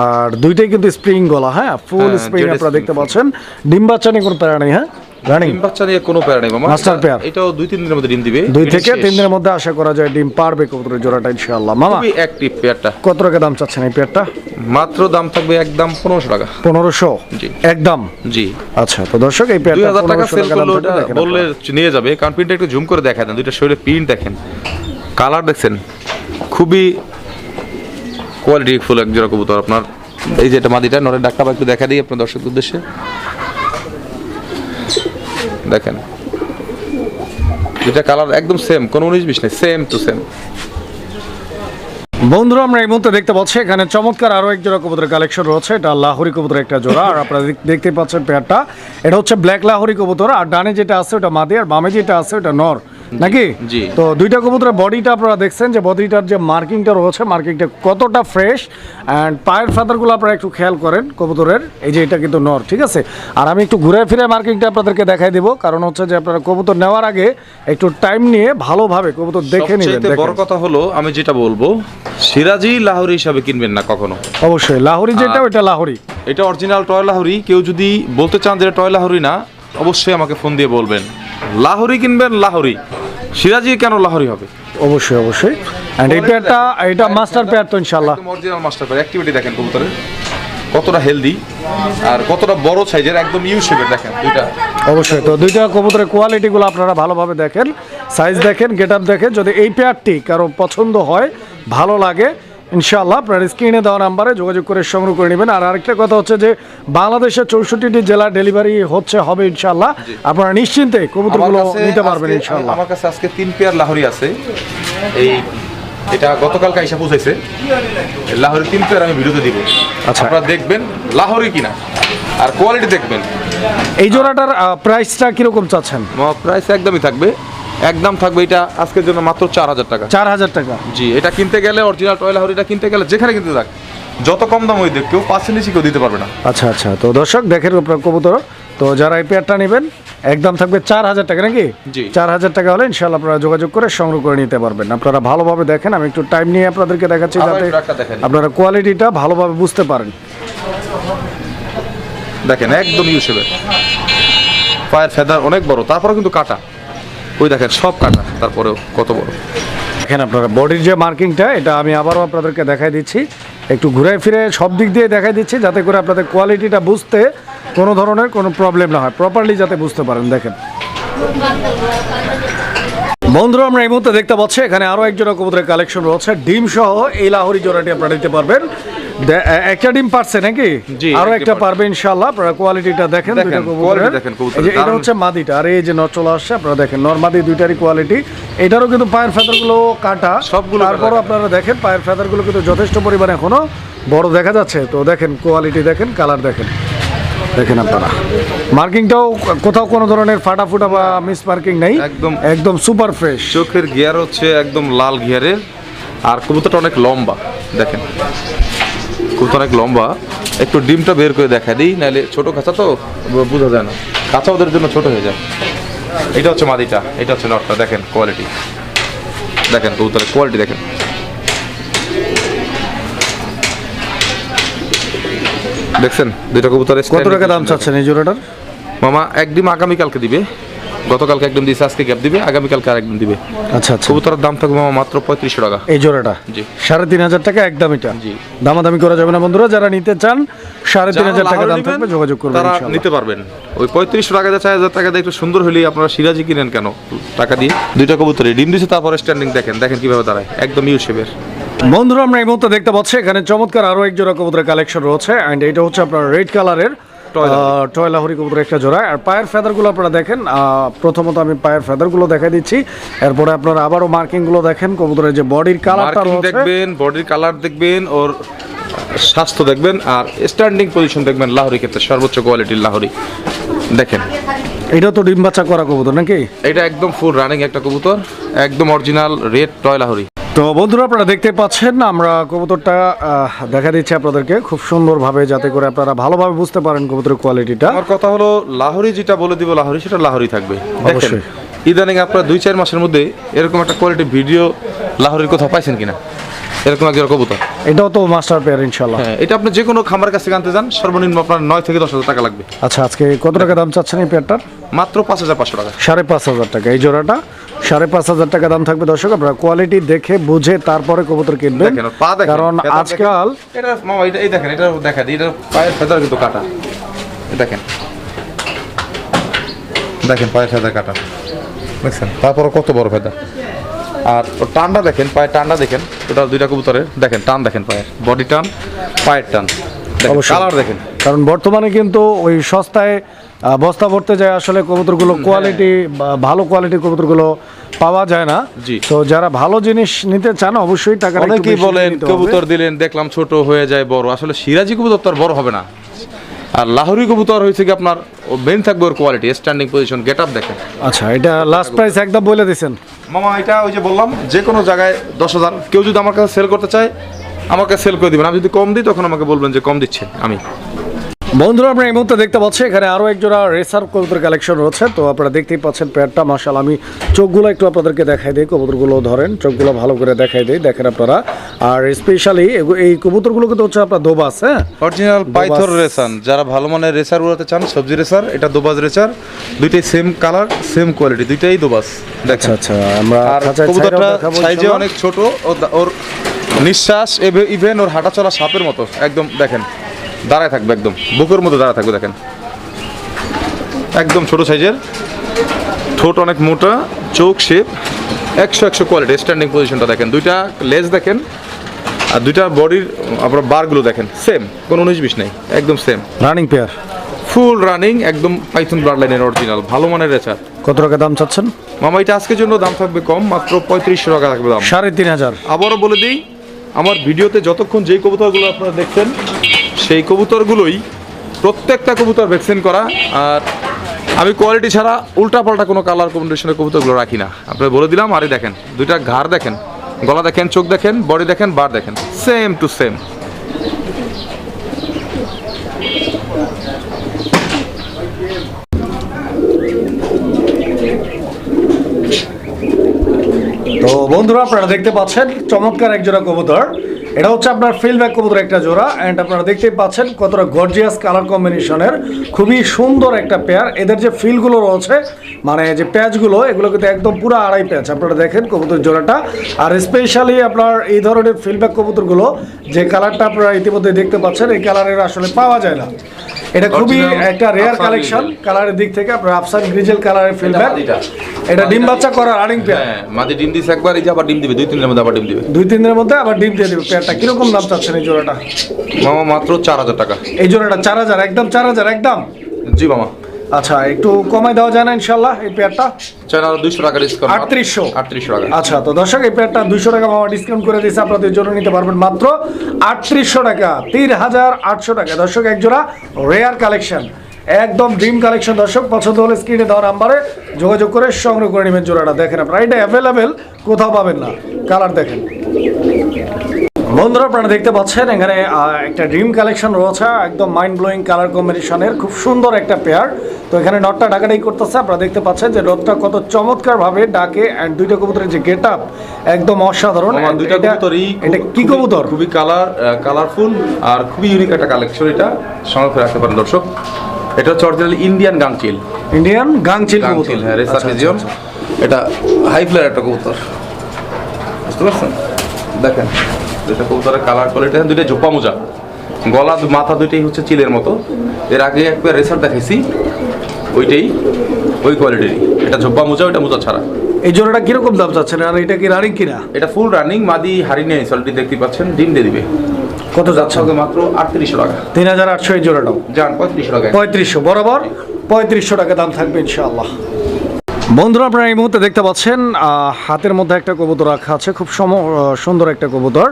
আর দুইটাই কিন্তু স্প্রিং গলা হ্যাঁ? ফুল হ্যাঁ, স্প্রিং আপনারা দেখতে পাচ্ছেন। ডিম বাচ্চা নিয়ে কোনো প্যারা নেই হ্যাঁ? রানিং বাচ্চা নিয়ে কোনো প্যারা নেই মামা। Master pair। এটাও দুই তিন দিনের মধ্যে ডিম দিবে। দুই থেকে তিন দিনের মধ্যে আশা করা যায় ডিম পারবে কবুতরের জোড়াটা ইনশাআল্লাহ। মামা খুবই অ্যাক্টিভ পেয়ারটা কত টাকা দাম চাচ্ছেন এই পেয়ারটা মাত্র দাম থাকবে একদম টাকা। জি। একদম? জি। আচ্ছা তো দর্শক এই দুই পেয়ারটা হাজার টাকা সেল করলে ওটা বললে নিয়ে যাবে কারণ প্রিন্টটা একটু জুম করে দেখা দেন দুইটা শরীরে প্রিন্ট দেখেন। কালার দেখছেন? খুবই কোয়ালিটি ফুল এক জোড়া কবুতর আপনার। এই যে এটা মাদিটা, নরের ডাক্তার একটু দেখা দিই আপনার দর্শক উদ্দেশ্যে। দেখেন। এটা কালার একদম সেম কোনো উনিশ বিশ নেই সেম টু সেম বন্ধুরা, আমরা এই মুহূর্তে দেখতে পাচ্ছি, এখানে চমৎকার আরও এক জোড়া কবুতরের কালেকশন রয়েছে। এটা লাহোরি কবুতরের একটা জোড়া, আর আপনারা দেখতে পাচ্ছেন পেয়ারটা এটা হচ্ছে ব্ল্যাক লাহোরি কবুতর, আর ডানে যেটা আছে ওটা মাদি, আর বামে যেটা আছে ওটা নর। নাকি? জি। তো দুইটা কবুতরের বডিটা আপনারা দেখছেন যে বডিটার যে মার্কিংটা রয়েছে মার্কিংটা কতটা ফ্রেশ অ্যান্ড পায়ের ফাদারগুলো আপনারা একটু খেয়াল করেন কবুতরের। এই যে এটা কিন্তু নর ঠিক আছে? আর আমি একটু ঘুরে ফিরে মার্কিংটা আপনাদেরকে দেখাই দেবো কারণ হচ্ছে যে আপনারা কবুতর নেওয়ার আগে একটু টাইম নিয়ে ভালোভাবে কবুতর দেখে নেবেন বড় কথা হলো আমি যেটা বলব সিরাজি লাহোরি হিসাবে কিনবেন না কখনো। অবশ্যই লাহোরি যেটা ওইটা লাহোরি। এটা অরিজিনাল টয় লাহোরি কেউ যদি বলতে চান যে টয় লাহোরি না অবশ্যই আমাকে ফোন দিয়ে বলবেন। লাহোরি কিনবেন লাহোরি। সিরাজি কেন লাহরি হবে? অবশ্যই অবশ্যই। অ্যান্ড এই পেয়ারটা এটা মাস্টার পেয়ার তো ইনশাল্লাহ অরিজিনাল মাস্টার পেয়ার অ্যাক্টিভিটি দেখেন কবুতরের। কতটা হেলদি আর কতটা বড় সাইজের একদম ইউ শেপের দেখেন দুইটা। অবশ্যই তো দুইটা কবুতরের কোয়ালিটিগুলো আপনারা ভালোভাবে দেখেন। সাইজ দেখেন গেট আপ দেখেন। যদি এই পেয়ারটি কারও পছন্দ হয় ভালো লাগে ইনশাআল্লাহ আপনার স্ক্রিনে দেওয়া নাম্বারে যোগাযোগ করে সংগ্রহ করে নেবেন। আর আরেকটা কথা হচ্ছে যে বাংলাদেশের চৌষট্টিটি জেলা ডেলিভারি হচ্ছে হবে ইনশাআল্লাহ। আপনারা নিশ্চিন্তে কবুতরগুলো নিতে পারবেন ইনশাআল্লাহ। আমার কাছে আজকে তিন পেয়ার লাহোরি আছে। এই এটা গতকাল কাইসা পৌঁছাইছে। লাহোরি তিন পেয়ার আমি ভিডিওতে দিব। আচ্ছা। আপনারা দেখবেন লাহোরি কিনা আর কোয়ালিটি দেখবেন। এই জোড়াটার প্রাইসটা কীরকম চাচ্ছেন? প্রাইস একদমই থাকবে। একদম থাকবে এটা আজকের জন্য মাত্র চার হাজার টাকা। চার হাজার টাকা। জি এটা কিনতে গেলে অরিজিনাল টয়লা হরিটা কিনতে গেলে যেখানে কিনতে থাক যত কম দাম ওই দেখ কেউ পাঁচশো নিচে কেউ দিতে পারবে না। আচ্ছা আচ্ছা। তো দর্শক দেখেন আপনার কবুতর। তো যারা এই পেয়ারটা নেবেন একদম থাকবে চার হাজার টাকা নাকি? জি। চার হাজার টাকা হলে ইনশাল্লাহ আপনারা যোগাযোগ করে সংগ্রহ করে নিতে পারবেন। আপনারা ভালোভাবে দেখেন আমি একটু টাইম নিয়ে আপনাদেরকে দেখাচ্ছি যাতে আপনারা কোয়ালিটিটা ভালোভাবে বুঝতে পারেন। দেখেন একদম ইউ শেপের পায়ের ফেদার অনেক বড় তারপরে কিন্তু কাটা। ওই দেখেন, সব কাটা, তারপরেও কত বড়। দেখেন আপনারা বডির যে মার্কিংটা, এটা আমি আবারও আপনাদেরকে দেখাই দিচ্ছি। একটু ঘুরে ফিরে সব দিক দিয়ে দেখাই দিচ্ছি, যাতে করে আপনাদের কোয়ালিটিটা বুঝতে কোনো ধরনের কোনো প্রবলেম না হয়। প্রপারলি যাতে বুঝতে পারেন, দেখেন। বন্ধুরা আমরা এই মুহূর্তে দেখতে পাচ্ছি এখানে আরও একজোড়া কবুতরের কালেকশন রয়েছে। ডিম সহ এই লাহোরি জোড়াটি আপনারা নিতে পারবেন। একটা ডিম পারছে নাকি? আরও একটা পারবে ইনশাআল্লাহ আপনারা কোয়ালিটিটা দেখেন এটা হচ্ছে মাদিটা আর এই যে নট চলে আসছে আপনারা দেখেন নর্মাদি দুইটারই কোয়ালিটি এটারও কিন্তু পায়ের ফেদারগুলো কাটা। সবগুলো তারপরও আপনারা দেখেন পায়ের ফেদারগুলো কিন্তু যথেষ্ট পরিমাণে এখনও বড় দেখা যাচ্ছে। তো দেখেন কোয়ালিটি দেখেন কালার দেখেন। দেখেন আপনারা। মার্কিংটাও কোথাও কোনো ধরনের ফাটা ফুটা বা মিস মার্কিং নেই। একদম- একদম সুপার ফ্রেশ। চোখের গিয়ার হচ্ছে একদম লাল গিয়ারের। আর কবুতরটা অনেক লম্বা দেখেন। কবুতর অনেক লম্বা। একটু ডিমটা বের করে দেখা দিই নাহলে ছোট কাঁচা তো বোঝা যায় না। কাঁচা ওদের জন্য ছোট হয়ে যায়। এটা হচ্ছে মাদিটা এটা হচ্ছে নটটা দেখেন কোয়ালিটি দেখেন কবুতরের কোয়ালিটি দেখেন। দেখছেন দুইটা কবুতরের কত টাকা দাম চাচ্ছেন এই জোড়াটার? মামা এক ডিম আগামীকালকে দিবে। গতকালকে একদম দিয়েছে আজকে গ্যাপ দিবে আগামীকালকে আরেকদিন দিবে। আচ্ছা আচ্ছা। কবুতরের দাম থাকবে মামা মাত্র পঁয়ত্রিশশো টাকা। এই জোড়াটা? জি। সাড়ে তিন হাজার টাকা একদম এটা। জি। দামাদামি করা যাবে না বন্ধুরা যারা নিতে চান সাড়ে তিন হাজার টাকা দাম থাকবে যোগাযোগ করবেন তারা নিতে পারবেন। ওই পঁয়ত্রিশশো টাকা চার হাজার টাকা দিয়ে একটু সুন্দর হলেই আপনারা সিরাজি কিনেন কেন? টাকা দিয়ে। দুইটা কবুতরে ডিম দিছে তারপরে স্ট্যান্ডিং দেখেন। দেখেন কীভাবে দাঁড়ায়। একদম ইউ শেপের বন্ধুরা আমরা এই মুহূর্তে দেখতে পাচ্ছি এখানে চমৎকার আরও এক জোড়া কবুতরের কালেকশন রয়েছে এন্ড এটা হচ্ছে আপনার রেড কালারের টয়লাহরি। টয়লাহরি কবুতরের একটা জোড়া। আর পায়ের ফেদারগুলো আপনারা দেখেন প্রথমত আমি পায়ের ফেদারগুলো দেখাই দিচ্ছি এরপরে আপনারা আবারও মার্কিংগুলো দেখেন কবুতরের যে বডির কালারটা দেখবেন বডির কালার দেখবেন ওর স্বাস্থ্য দেখবেন আর স্ট্যান্ডিং পজিশন দেখবেন লাহোরি ক্ষেত্রে সর্বোচ্চ কোয়ালিটির লাহোরি। দেখেন। এটা তো ডিম বাচ্চা করা কবুতর নাকি? এটা একদম ফুল রানিং একটা কবুতর একদম অরিজিনাল রেড টয় লাহোরি তো বন্ধুরা আপনারা দেখতে পাচ্ছেন আমরা কবুতরটা আহ, দেখা দিচ্ছি আপনাদেরকে খুব সুন্দরভাবে যাতে করে আপনারা ভালোভাবে বুঝতে পারেন কবুতরের কোয়ালিটিটা। আমার কথা হলো লাহোরি যেটা বলে দিব লাহোরি সেটা লাহোরি থাকবে। অবশ্যই। ইদানিং আপনারা দুই চার মাসের মধ্যে এরকম একটা কোয়ালিটি ভিডিও লাহোরির কোথাও পাইছেন কিনা? এরকম একজন কবুতর? এটাও তো মাস্টার পেয়ার ইনশাল্লাহ হ্যাঁ এটা আপনি যে কোনো খামার কাছে আনতে যান সর্বনিম্ন আপনার নয় থেকে দশ হাজার টাকা লাগবে। আচ্ছা আজকে কত টাকা দাম চাচ্ছেন এই পেয়ারটার মাত্র পাঁচ হাজার পাঁচশো টাকা। সাড়ে পাঁচ হাজার টাকা। এই জোড়াটা সাড়ে পাঁচ হাজার টাকা দাম থাকবে দর্শক আপনারা কোয়ালিটি দেখে বুঝে তারপরে কবুতর কিনবেন। দেখেন পা দেখেন কারণ আজকাল এটা মামা এটা এই দেখেন এটা দেখা দিই এটা পায়ের ফেদার কিন্তু কাটা। এই দেখেন। দেখেন পায়ের ফেদার কাটা। দেখছেন? তারপরে কত বড় ফেদার? আর টানটা দেখেন পায়ের টানটা দেখেন। ওটা দুইটা কবুতরের দেখেন টান দেখেন পায়ের। বডি টান পায়ের টান। কালার দেখেন। কারণ বর্তমানে কিন্তু ওই সস্তায় বস্তা ভরতে যায় আসলে কবুতরগুলো কোয়ালিটি ভালো কোয়ালিটির কবুতরগুলো পাওয়া যায় না। জি। তো যারা ভালো জিনিস নিতে চান অবশ্যই টাকা অনেকেই বলেন কবুতর দিলেন দেখলাম ছোট হয়ে যায় বড়। আসলে সিরাজি কবুতর তো আর বড় হবে না। আর লাহোরি কবুতর হয়েছে কি আপনার মেন থাকবে ওর quality standing position get up দেখেন। আচ্ছা এটা লাস্ট প্রাইস একদম বলে দিয়েছেন মামা এটা ওই যে বললাম যে কোনো জায়গায় দশ হাজার কেউ যদি আমার কাছে সেল করতে চায় আমাকে সেল করে দিবেন। আমি যদি কম দিই তখন আমাকে বলবেন যে কম দিচ্ছে আমি। বন্ধুরা আমরা এই মুহূর্তে দেখতে পাচ্ছি এখানে আরও একজোড়া রেসার কবুতর কালেকশন রয়েছে। তো আপনারা দেখতেই পাচ্ছেন পেয়ারটা মার্শাল আমি চোখগুলো একটু আপনাদেরকে দেখাই দিই কবুতরগুলো ধরেন চোখগুলো ভালো করে দেখাই দিই দেখেন আপনারা। আর স্পেশালি এই কবুতরগুলো কিন্তু হচ্ছে আপনার দোবাস হ্যাঁ? অরিজিনাল পাইথর রেসান যারা ভালো মানের রেসার উড়াতে চান সবজি রেসার এটা দোবাস রেসার। দুইটাই সেম কালার সেম কোয়ালিটি দুইটাই দোবাস আচ্ছা আচ্ছা আমরা কবুতরটা সাইজে অনেক ছোট ওর নিঃশ্বাস ইভেন ওর হাঁটা চলা সাপের মতো। একদম দেখেন। দাঁড়ায় থাকবে একদম বুকের মধ্যে দাঁড়ায় থাকবে দেখেন। একদম ছোট সাইজের ঠোঁট অনেক মোটা চোখ শেপ একশো একশো কোয়ালিটি স্ট্যান্ডিং পজিশনটা দেখেন। দুইটা লেজ দেখেন আর দুইটা বডির আপনার বারগুলো দেখেন সেম কোনো উনিশ বিশ নেই একদম same running pair full running একদম পাইথন ব্লাড লাইনের অরিজিনাল ভালো মানের রেচার। কত টাকা দাম চাচ্ছেন? মামা এটা আজকের জন্য দাম থাকবে কম মাত্র পঁয়ত্রিশশো টাকা থাকবে দাম। সাড়ে তিন হাজার। আবারও বলে দিই আমার ভিডিওতে যতক্ষণ যেই কবুতরগুলো আপনারা দেখছেন, সেই কবুতরগুলোই প্রত্যেকটা কবুতর ভ্যাকসিন করা। আর আমি কোয়ালিটি ছাড়া উল্টাপাল্টা কোনো কালার কম্বিনেশনের কবুতরগুলো রাখি না। আপনার বলে দিলাম, আরে দেখেন, দুইটা ঘাড় দেখেন, গলা দেখেন, চোখ দেখেন বডি দেখেন বার দেখেন। সেম টু সেম তো বন্ধুরা, আপনারা দেখতে পাচ্ছেন চমৎকার এক জোড়া কবুতর। এটা হচ্ছে আপনার ফিল্ডব্যাক কবুতর একটা জোড়া অ্যান্ড আপনারা দেখতেই পাচ্ছেন কতটা গর্জিয়াস কালার কম্বিনেশনের খুবই সুন্দর একটা পেয়ার এদের যে ফিলগুলো রয়েছে মানে যে প্যাচগুলো এগুলো কিন্তু একদম পুরো আড়াই প্যাচ আপনারা দেখেন কবুতর জোড়াটা। আর স্পেশালি আপনার এই ধরনের ফিল্ডব্যাক কবুতরগুলো, যে কালারটা আপনারা ইতিমধ্যে দেখতে পাচ্ছেন, এই কালারের আসলে পাওয়া যায় না। এটা খুবই একটা রেয়ার কালেকশন। কালারের দিক থেকে আপনার আফসান গ্রিজেল কালারের মাদিটা। এটা ডিম বাচ্চা করার আরিং পেয়ার হ্যাঁ মাদি ডিম দিছে একবার এই যে আবার ডিম দিবে দুই তিন দিনের মধ্যে আবার ডিম দিবে। দুই তিন দিনের মধ্যে আবার ডিম দিয়ে দিবে পেয়ারটা কীরকম দাম চাচ্ছেন এই জোড়াটা? মামা মাত্র চার হাজার টাকা। এই জোড়াটা চার হাজার একদম চার হাজার একদম? জি মামা। আচ্ছা একটু কমাই দেওয়া যায় না ইনশাল্লাহ এই পেয়ারটা চার আরও দুইশো টাকা ডিসকাউন্ট আটত্রিশশো? আটত্রিশশো টাকা। আচ্ছা তো দর্শক এই পেয়ারটা দুইশো টাকা মামা ডিসকাউন্ট করে দিয়েছে আপনাদের জন্য নিতে পারবেন মাত্র আটত্রিশশো টাকা তিন হাজার আটশো টাকা। দর্শক এক জোড়া রেয়ার কালেকশন একদম ড্রিম কালেকশন দর্শক পছন্দ হলে স্ক্রিনে দেওয়া নাম্বারে যোগাযোগ করে সংগ্রহ করে নেবেন জোড়াটা। দেখেন আপনারা এটা অ্যাভেলেবেল কোথাও পাবেন না। কালার দেখেন। বন্ধুরা আপনারা দেখতে পাচ্ছেন এখানে একটা ড্রিম কালেকশন রয়েছে একদম মাইন্ড ব্লোয়িং কালার কম্বিনেশনের খুব সুন্দর একটা পেয়ার তো এখানে নটটা ডাকাটাই করতেছে আপনারা দেখতে পাচ্ছেন যে রথটা কত চমৎকার ভাবে ডাকে অ্যান্ড দুইটা কবুতরের যে গেট আপ একদম অসাধারণ। দুইটা এটা- কবুতরই এটা কি কবুতর? খুবই কালার কালারফুল আর খুবই ইউনিক একটা কালেকশন এটা। সংগ্রহ রাখতে পারেন দর্শক। এটা হচ্ছে অরিজিনাল ইন্ডিয়ান গাংচিল ইন্ডিয়ান গাংচিল কবুতর। হ্যাঁ রেসার আচ্ছা, পিজিয়ন এটা হাই ফ্লেয়ার একটা কবুতর। বুঝতে পারছেন? দেখেন। দুইটা কবুতরের কালার কোয়ালিটি দুইটা জোপা মোজা। গলা মাথা দুইটাই হচ্ছে চিলের মতো। এর আগে একবার রেসার দেখাইছি ওইটাই ওই কোয়ালিটির এটা জোপা মোজা ওইটা মোজা ছাড়া। এই জোড়াটা কীরকম দাম চাচ্ছেন? আর এটা কি রানিং কিনা? এটা ফুল রানিং মাদি হারি নেই অলরেডি দেখতে পাচ্ছেন ডিম দিয়ে দিবে। কত যাচ্ছে সঙ্গে মাত্র? আটত্রিশশো টাকা। তিন হাজার আটশো এই জোড়াটাও। যান পঁয়ত্রিশশো টাকা পঁয়ত্রিশশো বরাবর। পঁয়ত্রিশশো টাকা দাম থাকবে ইনশাআল্লাহ। বন্ধুরা, আপনারা এই মুহূর্তে দেখতে পাচ্ছেন হাতের মধ্যে একটা কবুতর রাখা আছে, খুব সম সুন্দর একটা কবুতর।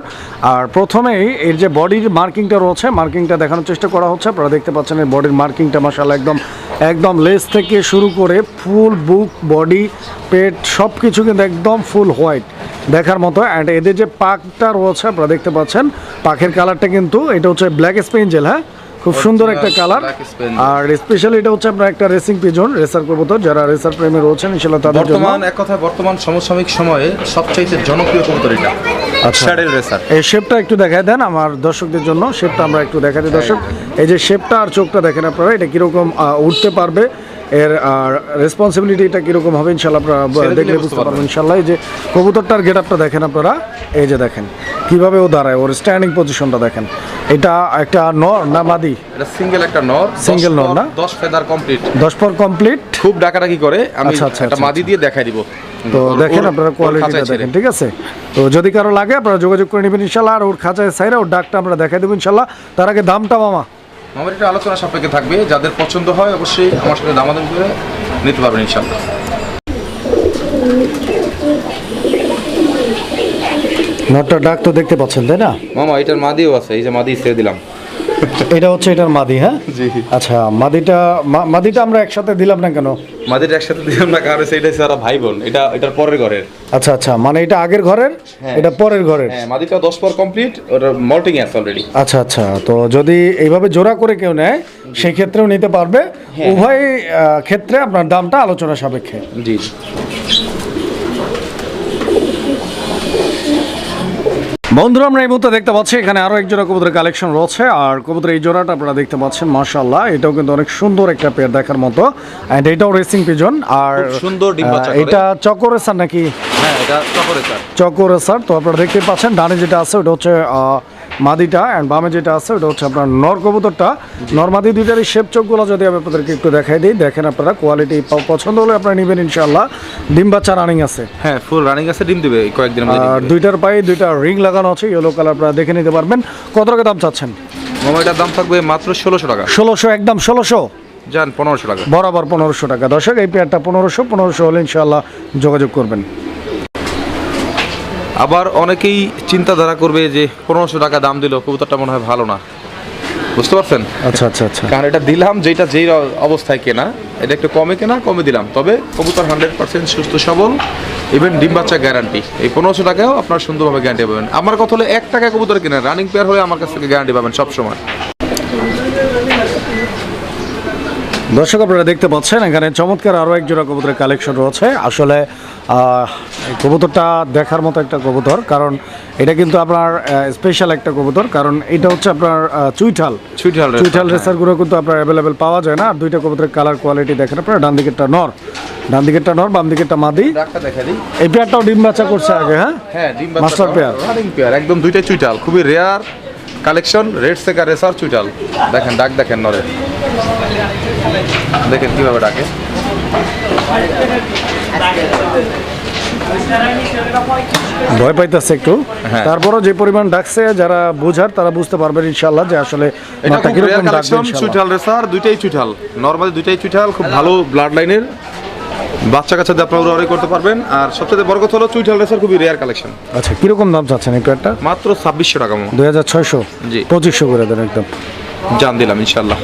আর প্রথমেই এর যে বডির মার্কিংটা রয়েছে, মার্কিংটা দেখানোর চেষ্টা করা হচ্ছে। আপনারা দেখতে পাচ্ছেন এই বডির মার্কিংটা মাসাল একদম একদম লেস থেকে শুরু করে ফুল বুক, বডি, পেট সব কিছু কিন্তু একদম ফুল হোয়াইট দেখার মতো। অ্যান্ড এদের যে পাকটা রয়েছে, আপনারা দেখতে পাচ্ছেন, পাখের কালারটা কিন্তু, এটা হচ্ছে ব্ল্যাক স্পেঞ্জেল হ্যাঁ? খুব সুন্দর একটা কালার। আর স্পেশালি এটা হচ্ছে আপনার একটা রেসিং পিজন রেসার কবুতর যারা রেসার প্রেমে রয়েছেন ইনশাল্লাহ তাদের জন্য। বর্তমান এক কথায় বর্তমান সমসাময়িক সময়ে সবচাইতে জনপ্রিয় কবুতর এটা। আচ্ছা। শ্যাডেল রেসার এই শেপটা একটু দেখায় দেন আমার দর্শকদের জন্য। শেপটা আমরা একটু দেখাই দর্শক। এই যে শেপটা আর চোখটা দেখেন আপনারা এটা কীরকম উঠতে পারবে? এর আর রেসপন্সিবিলিটিটা কীরকম হবে ইনশাল্লাহ আপনারা দেখলে বুঝতে পারবেন। ইনশাল্লাহ এই যে কবুতরটার গেট আপটা দেখেন আপনারা এই যে দেখেন কীভাবে ও দাঁড়ায় ওর স্ট্যান্ডিং পজিশনটা দেখেন। এটা একটা নর না মাদি? এটা সিঙ্গেল একটা নর Single নর না? দশ ফেদার কমপ্লিট দশ পর কমপ্লিট খুব ডাকাডাকি করে আমি আচ্ছা, আচ্ছা, একটা আচ্ছা, মাদি দিয়ে দেখাই দিব। তো দেখেন আপনারা কোয়ালিটিটা দেখেন ঠিক আছে? তো যদি কারও লাগে আপনারা যোগাযোগ করে নেবেন ইনশাল্লাহ আর ওর খাঁচায় সাইরা ওর ডাকটা আমরা দেখাই দেবো ইনশাল্লাহ তার আগে দামটা মামা। আমার একটা আলোচনা সাপেক্ষে থাকবে যাদের পছন্দ হয় অবশ্যই আমার সাথে দামাদাম করে নিতে পারবেন ইনশাল্লাহ নটটা ডাক তো দেখতে পাচ্ছেন তাই না? মামা এটার মাদিও আছে এই যে মাদি ছেড়ে দিলাম। এটা হচ্ছে এটার মাদি হ্যাঁ? জি। আচ্ছা মাদিটা মাদিটা আমরা একসাথে দিলাম না কেন? মাদিটা একসাথে দিলাম না কারণ সেইটা সারা ভাই বোন এটা এটার পরের ঘরের। আচ্ছা আচ্ছা মানে এটা আগের ঘরের? হ্যাঁ। এটা পরের ঘরের? হ্যাঁ মাদিটা দশ পর কমপ্লিট ওটা মল্টিং আছে অলরেডি আচ্ছা আচ্ছা তো যদি এইভাবে জোড়া করে কেউ নেয় সেই ক্ষেত্রেও নিতে পারবে। হ্যাঁ। উভয় ক্ষেত্রে আপনার দামটা আলোচনা সাপেক্ষে। জি। বন্ধুরা আমরা এই মুহূর্তে দেখতে পাচ্ছি এখানে আরও এক জোড়া কবুতরের কালেকশন রয়েছে। আর কবুতরের এই জোড়াটা আপনারা দেখতে পাচ্ছেন মাসাল্লাহ এটাও কিন্তু অনেক সুন্দর একটা পেয়ার দেখার মতো। এন্ড এটাও রেসিং পিজন আর সুন্দর। এটা চকরেসার নাকি? হ্যাঁ এটা চকরেসার তো আপনারা দেখতে পাচ্ছেন ডানে যেটা আছে ওটা হচ্ছে আহ, মাদিটা অ্যান্ড বামে যেটা আছে ওটা হচ্ছে আপনার নর কবুতরটা। নর্মাদি দুইটারই শেপ চোখগুলো যদি আমি আপনাদেরকে একটু দেখাই দিই দেখেন আপনারা কোয়ালিটি পছন্দ হলে আপনারা নেবেন ইনশাল্লাহ ডিম বাচ্চা রানিং আছে। হ্যাঁ ফুল রানিং আছে ডিম দিবে ডিম আর দুইটার পায়ে দুইটা রিং লাগানো আছে ইয়েলো কালার আপনারা দেখে নিতে পারবেন। কত টাকা দাম চাচ্ছেন? মামা এটার দাম থাকবে মাত্র ষোলোশো টাকা। ষোলোশো একদম ষোলোশো। যান পনেরোশো টাকা। বরাবর পনেরোশো টাকা। দর্শক এই পেয়ারটা পনেরোশো পনেরোশো হলে ইনশাল্লাহ যোগাযোগ করবেন। আবার অনেকেই চিন্তাধারা করবে যে পনেরোশো টাকা দাম দিল কবুতরটা মনে হয় ভালো না। বুঝতে পারছেন? আচ্ছা আচ্ছা আচ্ছা। কারণ এটা দিলাম যেটা যেই অবস্থায় কেনা এটা একটু কমে কেনা কমে দিলাম। তবে কবুতর হান্ড্রেড পার্সেন্ট সুস্থ সবল ইভেন ডিম বাচ্চা গ্যারান্টি এই পনেরোশো টাকাও আপনার সুন্দরভাবে গ্যারান্টি পাবেন। আমার কথা হলে এক টাকা কবুতর কেনা রানিং পেয়ার হলে আমার কাছ থেকে গ্যারান্টি পাবেন সবসময়। দর্শক আপনারা দেখতে পাচ্ছেন এখানে চমৎকার আরও এক জোড়া কবুতরের কালেকশন রয়েছে। আসলে কবুতরটা দেখার মতো একটা কবুতর কারণ এটা কিন্তু আপনার স্পেশাল একটা কবুতর কারণ এটা হচ্ছে আপনার চুইঠাল। চুইঠাল চুইঠাল হ্যাঁ। রেসারগুলো কিন্তু আপনার অ্যাভেলেবেল পাওয়া যায় না আর দুইটা কবুতরের কালার কোয়ালিটি দেখেন আপনার ডান দিকেরটা নর ডান দিকেরটা নর বাম দিকেরটা মাদি। এই পেয়ারটাও ডিম বাচ্চা করছে আগে হ্যাঁ? হ্যাঁ ডিম Master pair। পেয়ার একদম দুইটাই চুইঠাল খুবই রেয়ার কালেকশন রেড সেকার রেসার চুইঠাল। দেখেন ডাক দেখেন নরে। দেখেন কীভাবে ডাকে। ভয় পাইতেছে একটু। হ্যাঁ। তারপরও যে পরিমাণ ডাকছে যারা বোঝার তারা বুঝতে পারবেন ইনশাল্লাহ যে আসলে কীরকম ডাকবে ইনশাল্লাহ। চুইটাল রেসার দুইটাই চুইটাল নরমালি দুইটাই চুইটাল খুব ভালো ব্লাড লাইনের বাচ্চা কাচ্চা দিয়ে আপনারা উড়াউড়ি করতে পারবেন। আর সবচেয়ে বড় কথা হলো চুইটাল রেসার খুবই রেয়ার কালেকশন আচ্ছা কীরকম দাম চাচ্ছেন একটু একটা মাত্র ছাব্বিশশো টাকা মতো দুই হাজার ছয়শো জি। পঁচিশশো করে দেন একদম। জান দিলাম ইনশাল্লাহ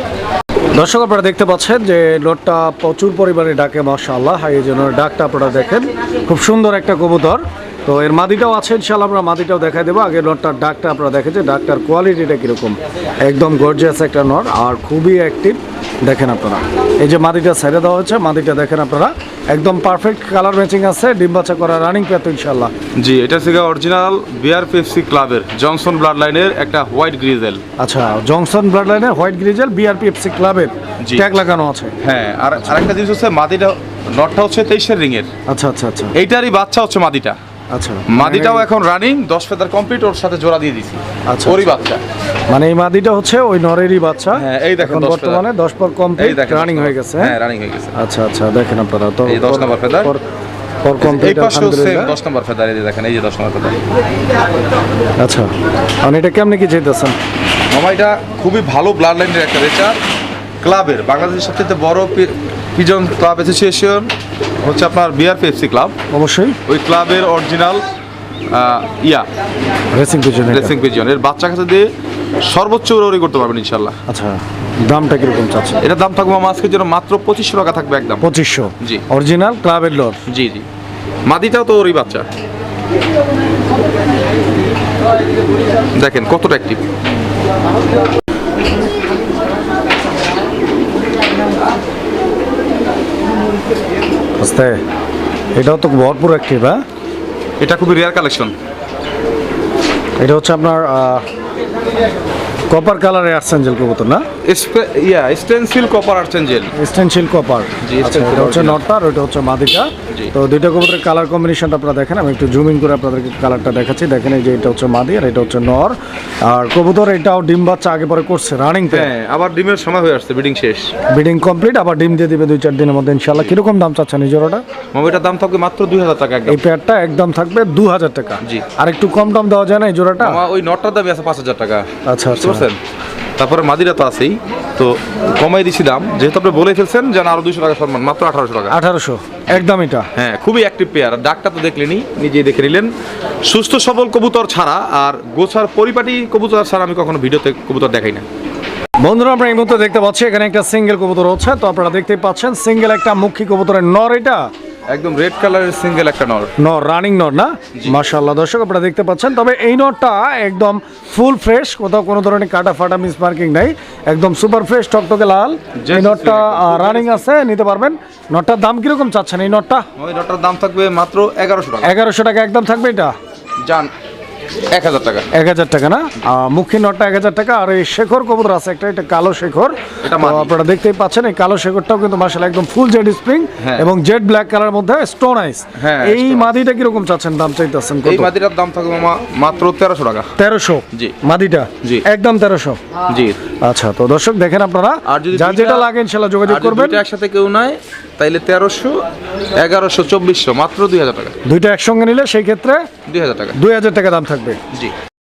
দর্শক, আপনারা দেখতে পাচ্ছেন যে লোডটা প্রচুর পরিমাণে ডাকে মাসা আল্লাহ এই জন্য ডাকটা আপনারা দেখেন। খুব সুন্দর একটা কবুতর। তো এর মাদিটাও আছে ইনশাল্লাহ আমরা মাদিটাও দেখাই দেবো। আগে নটটার ডাকটা আপনারা দেখেন যে ডাকটার কোয়ালিটিটা কীরকম। একদম গর্জিয়াস একটা নট আর খুবই অ্যাক্টিভ দেখেন আপনারা এই যে মাদিটা ছেড়ে দেওয়া হচ্ছে মাদিটা দেখেন আপনারা। একদম পারফেক্ট কালার ম্যাচিং আছে ডিম বাচ্চা করা রানিং পেতো ইনশাল্লাহ জি এটা থেকে অরিজিনাল বিআর পেপসি ক্লাবের জনসন ব্লাড লাইনের একটা হোয়াইট গ্রিজেল আচ্ছা জংশন ব্লাড লাইনের white grizzle B R P F C ক্লাবের ট্যাগ লাগানো আছে। হ্যাঁ আর আরেকটা জিনিস হচ্ছে মাদিটা নটটা হচ্ছে তেইশের রিং এর আচ্ছা আচ্ছা আচ্ছা। এইটারই বাচ্চা হচ্ছে মাদিটা। আচ্ছা। মাদিটাও এখন রানিং দশ ফেদার কমপ্লিট ওর সাথে জোড়া দিয়ে দিছি। আচ্ছা, ওরই আচ্ছা। বাচ্চা। মানে এই মাদিটা হচ্ছে ওই নরেরই বাচ্চা। হ্যাঁ, এই দেখেন 10 বর্তমানে দশ পর কমপ্লিট রানিং হয়ে গেছে হ্যাঁ? রানিং হয়ে গেছে। আচ্ছা আচ্ছা দেখেন আপনারা। তো এই 10 নম্বর ফেদার। পর- কমপ্লিট আলহামদুলিল্লাহ। দশ নম্বর ফেদার এই দেখেন এই যে দশ নম্বর ফেদার আচ্ছা আর এটা কেমনে কি চাইতেছেন? মামা এটা খুবই ভালো ব্লাড লাইনের একটা রেচার। ক্লাবের বাংলাদেশের সবচেয়ে বড় পিজন ক্লাব অ্যাসোসিয়েশন হচ্ছে আপনার বিআর পেপসি ক্লাব। অবশ্যই। ওই ক্লাবের অরিজিনাল ইয়া রেসিং পিছনে রেসিং পিজন এর বাচ্চা কাছে দিয়ে সর্বোচ্চ উড়াউড়ি করতে পারবেন ইনশাল্লাহ আচ্ছা দামটা কীরকম চাচ্ছেন? এটার দাম থাকবে আজকের জন্য মাত্র পঁচিশশো টাকা থাকবে একদম। পঁচিশশো? জি। অরিজিনাল ক্লাবের লোর জি জি। মাদিটাও তো ওরই বাচ্চা। দেখেন কতটা অ্যাক্টিভ আস্তে এটাও তো ভরপুর অ্যাক্টিভ হ্যাঁ? এটা খুবই রেয়ার কালেকশন এটা হচ্ছে আপনার কপার কালারের আর্সেঞ্জেল কবুতর না? Yeah stencil copper archangel stencil copper জি, আচ্ছা এটা হচ্ছে। নটটা আর ওইটা হচ্ছে মাদিটা। তো দুইটা কবুতরের কালার কম্বিনেশনটা আপনারা দেখেন আমি একটু জুমিং করে আপনাদেরকে কালারটা দেখাচ্ছি। দেখেন এই যে এটা হচ্ছে মাদি আর এটা হচ্ছে নর আর কবুতর এটাও ডিম বাচ্চা আগে পরে করছে রানিং হ্যাঁ আবার ডিমের সময় হয়ে আসছে বিডিং শেষ। ব্রিডিং কমপ্লিট আবার ডিম দিয়ে দিবে দুই চার দিনের মধ্যে ইনশাল্লাহ কীরকম দাম চাচ্ছেন এই জোড়াটা? মোবাইলটার দাম থাকবে মাত্র দুই হাজার টাকা একদম। এই পেয়ারটা একদম থাকবে দু হাজার টাকা। জি। আর একটু কম দাম দেওয়া যায় না এই জোড়াটা? ওই নটটার দামই আছে পাঁচ হাজার টাকা। আচ্ছা আচ্ছা। তারপরে মাদিরা তো আছেই। তো কমাই দিছি দাম। যেহেতু আপনি বলে ফেলছেন যেন আরও দুশো টাকা সম্মান মাত্র আঠারোশো টাকা। আঠারোশো একদম এটা। হ্যাঁ খুবই অ্যাক্টিভ পেয়ার ডাকটা তো দেখলেনি নিজেই দেখে নিলেন। সুস্থ সবল কবুতর ছাড়া আর গোছার পরিপাটি কবুতর ছাড়া আমি কখনো ভিডিওতে কবুতর দেখাই না বন্ধুরা আমরা এই মুহূর্তে দেখতে পাচ্ছি এখানে একটা সিঙ্গেল কবুতর হচ্ছে। তো আপনারা দেখতেই পাচ্ছেন সিঙ্গেল একটা মুখী কবুতরের নর এটা। একদম রেড কালারের সিঙ্গেল একটা নর। নর রানিং নর না? মাশাআল্লাহ দর্শক আপনারা দেখতে পাচ্ছেন। তবে এই নরটা একদম ফুল ফ্রেশ কোথাও কোনো ধরনের কাটা ফাটা মিস মার্কিং নাই। একদম সুপার ফ্রেশ টকটকে লাল। এই নটটা রানিং আছে নিতে পারবেন। নটটার দাম কীরকম চাচ্ছেন এই নটটা ওই নটটার দাম থাকবে মাত্র এগারোশো টাকা। এগারোশো টাকা একদম থাকবে এটা? যান এক হাজার টাকা। এক হাজার টাকা না? মুখী নটটা এক হাজার টাকা আর এই শেখর কবুতর আছে একটা এটা কালো শেখর। এটা তো মাদি। আপনারা দেখতেই পাচ্ছেন এই কালো শেখরটাও কিন্তু মাসাল একদম ফুল জেড স্প্রিং হ্যাঁ। এবং জেড ব্ল্যাক কালার মধ্যে স্টোন আইস হ্যাঁ, এই মাদিটা কীরকম চাচ্ছেন দাম চাইতেছেন এই মাদিটার দাম থাকবে মাত্র তেরোশো টাকা। তেরোশো? জি। মাদিটা? জি। একদম তেরোশো? জি। আচ্ছা তো দর্শক দেখেন আপনারা আর যদি যেটা লাগে ইনশাল্লাহ যোগাযোগ করবেন। একসাথে কেউ নেয় তাইলে তেরোশো এগারোশো চব্বিশশো মাত্র দুই হাজার টাকা। দুইটা একসঙ্গে নিলে সেই ক্ষেত্রে দুই হাজার টাকা। দুই হাজার টাকা দাম থাকবে। জি।